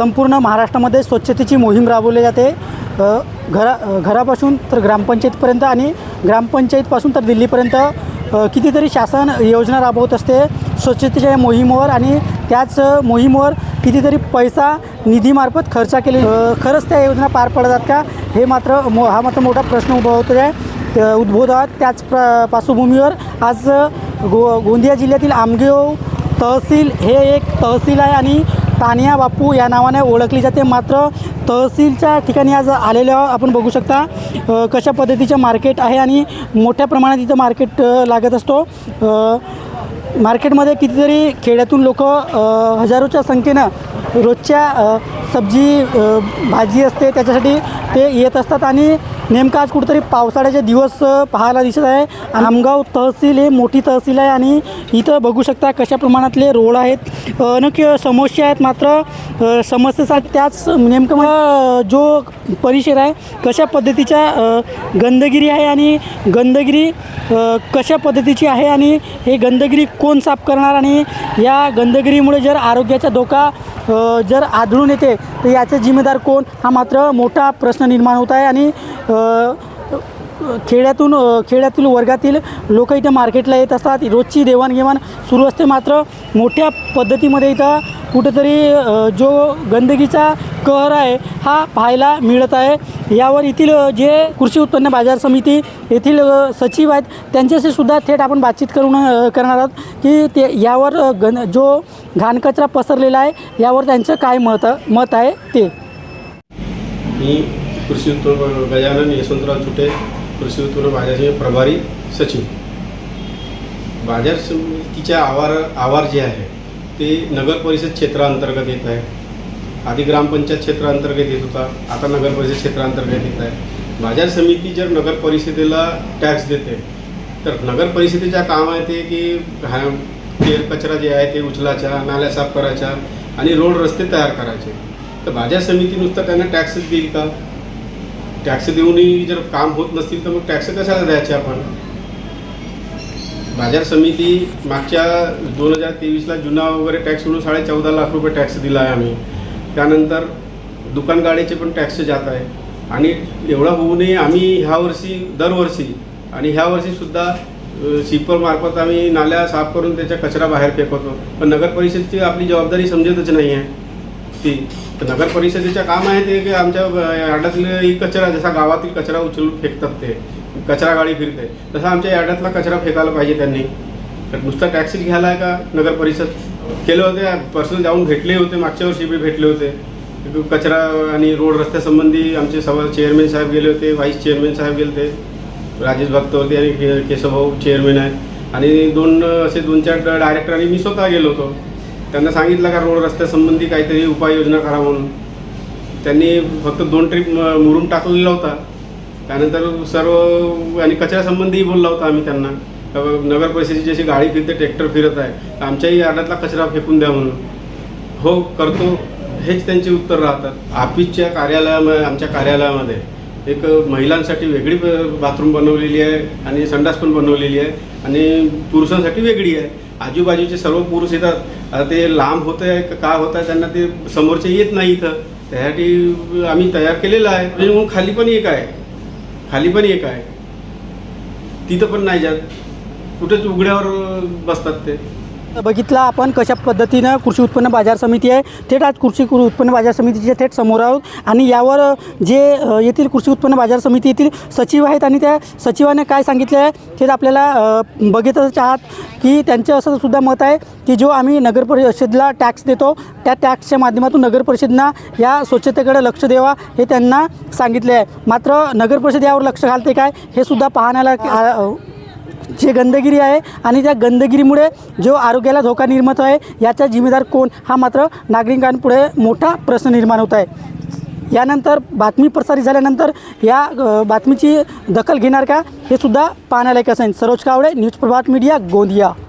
संपूर्ण महाराष्ट्रामध्ये स्वच्छतेची मोहीम राबवली जाते. घरा घरापासून तर ग्रामपंचायतपर्यंत आणि ग्रामपंचायतपासून तर दिल्लीपर्यंत कितीतरी शासन योजना राबवत असते. स्वच्छतेच्या या मोहिमेवर आणि त्याच मोहीमवर मोहिमेवर कितीतरी पैसा निधीमार्फत खर्च केले खरंच त्या योजना पार पडतात का? हे मात्र मो हा मात्र मोठा प्रश्न उभा होतो आहे. अ, उद्भवतात त्याच प्र पार्श्वभूमीवर आज गो गोंदिया जिल्ह्यातील आमगेव तहसील हे एक तहसील आहे आणि तानिया बापू या नावाने ओळखली जाते. मात्र तहसीलच्या ठिकाणी आज आलेलो आपण बघू शकता कशा पद्धतीचं मार्केट आहे आणि मोठ्या प्रमाणात इथं मार्केट लागत असतो. मार्केटमध्ये कितीतरी खेड्यातून लोक हजारोच्या संख्येनं रोजच्या सब्जी भाजी असते त्याच्यासाठी ते येत असतात आणि नेमकं आज कुठेतरी पावसाळ्याचे दिवस पाहायला दिसत आहे. आमगाव तहसील हे मोठी तहसील आहे आणि इथं बघू शकता कशा प्रमाणातले रोड आहेत. नक्की समस्या आहेत मात्र समस्येसाठी त्याच नेमकं म्हणजे, मला जो परिसर आहे कशा पद्धतीच्या गंदगिरी आहे आणि गंदगिरी कशा पद्धतीची आहे आणि हे गंदगिरी कोण साफ करणार आणि या गंदगिरीमुळे जर आरोग्याचा धोका जर आढळून येते तर याचे जिम्मेदार कोण? हा मात्र मोठा प्रश्न निर्माण होत आहे आणि खेड्यातून खेड्यातील वर्गातील लोक इथं मार्केटला येत असतात. रोजची देवाणघेवाण सुरू असते मात्र मोठ्या पद्धतीमध्ये इथं कुठेतरी जो गंदगीचा कहर आहे हा पाहायला मिळत आहे. यावर येथील जे कृषी उत्पन्न बाजार समिती येथील सचिव आहेत त्यांच्याशी सुद्धा थेट आपण बातचीत करून करणार आहोत की ते यावर गण जो घाणकचरा पसरलेला आहे यावर त्यांचं काय मत मत आहे ते? मी कृषी उत्पन्न गजानन यशवंतराव छुटे कृषी उत्पन्न बाजारचे प्रभारी सचिव. बाजार समितीच्या आवार आवार जे आहे ते नगर परिषद क्षेत्राअंतर्गत येत आहे. आधी ग्रामपंचायत क्षेत्रांतर्गत येत होता आता नगर परिषद येत आहे. बाजार समिती जर नगर परिषदेला टॅक्स देते तर नगर परिषदेच्या काम आहे ते की कचरा जे आहे ते उचलायच्या नाल्या साफ करायच्या आणि रोड रस्ते तयार करायचे. तर बाजार समिती नुसतं त्यांना टॅक्सच देईल का? टॅक्स देऊनही जर काम होत नसतील तर मग टॅक्स कशाला द्यायचे आपण? बाजार समिती मागच्या दोन हजार तेवीसला जुना वगैरे टॅक्स म्हणून साडे चौदा लाख रुपये टॅक्स दिला आहे आम्ही. त्यानंतर दुकान गाडीचे पण टॅक्स जात आहे. आणि एवढा होऊ नये आम्ही ह्या वर्षी दरवर्षी आणि ह्या वर्षीसुद्धा शिपरमार्फत आम्ही नाल्या साफ करून त्याच्या कचरा बाहेर फेकवतो. पण नगर परिषदची आपली जबाबदारी समजतच नाही आहे. ती तर नगर परिषदेचं काम आहे ते की आमच्या यार्डातील कचरा जसा गावातील कचरा उचलून फेकतात ते कचरा गाडी फिरते तसा आमच्या यार्डातला कचरा फेकायला पाहिजे त्यांनी. तर नुसता टॅक्सीच घ्यायला आहे का नगर परिषद? केले होते. पर्सनल जाऊन भेटले होते. मागच्या वर्षी बी भेटले होते. कचरा आणि रोड रस्त्यासंबंधी आमचे सभा चेअरमॅन साहेब गेले होते व्हाईस चेअरमॅन साहेब गेले होते. राजेश भक्त होते आणि केशवभाऊ चेअरमॅन आहे. आणि दोन असे दोन चार डायरेक्टर आणि मी स्वतः गेलो होतो. त्यांना सांगितलं का रोड रस्त्यासंबंधी काहीतरी उपाययोजना करा म्हणून. त्यांनी फक्त दोन ट्रिप मुरून टाकलेला होता. त्यानंतर सर्व आणि कचऱ्यासंबंधीही बोलला होता आम्ही त्यांना. नगर परिषदेची जशी गाडी फिरते ट्रॅक्टर फिरत आहे. आमच्याही यार्डातला कचरा फेकून द्या म्हणून. हो करतो. हेच त्यांचे उत्तर राहतात. ऑफिसच्या कार्यालयामध्ये आमच्या कार्यालयामध्ये एक महिलांसाठी वेगळी बाथरूम बनवलेली आहे आणि संडास पण बनवलेली आहे आणि पुरुषांसाठी वेगळी आहे. आजूबाजूचे सर्व पुरुष येतात. आता ते लांब होत आहे का होत आहे त्यांना ते समोरचे येत नाही इथं. त्यासाठी आम्ही तयार केलेलं आहे. म्हणजे मग खाली पण एक आहे. खाली पण एक आहे. तिथं पण नाही जात. कुठेच उघड्यावर बसतात ते. बघितला आपण कशा पद्धतीनं कृषी उत्पन्न बाजार समिती आहे. थेट आज कृषी उत्पन्न बाजार समितीचे थेट समोर आहोत. आणि यावर जे येथील कृषी उत्पन्न बाजार समिती येथील सचिव आहेत आणि त्या सचिवाने काय सांगितले आहे थेट आपल्याला बघितच आहात की त्यांचं असं सुद्धा मत आहे की जो आम्ही नगर परिषदला टॅक्स देतो त्या टॅक्सच्या माध्यमातून नगर परिषदना या स्वच्छतेकडे लक्ष द्यावा हे त्यांना सांगितले आहे. मात्र नगर परिषद यावर लक्ष घालते काय हे सुद्धा पाहण्याला जे गंदगिरी आहे आणि त्या गंदगिरीमुळे जो आरोग्याला धोका निर्माण आहे याचा जिम्मेदार कोण? हा मात्र नागरिकांपुढे मोठा प्रश्न निर्माण होत आहे. यानंतर बातमी प्रसारित झाल्यानंतर या बातमीची दखल घेणार का हे सुद्धा पाहण्यालायक असेल. Saroj Kawade news Prabhat media Gondia.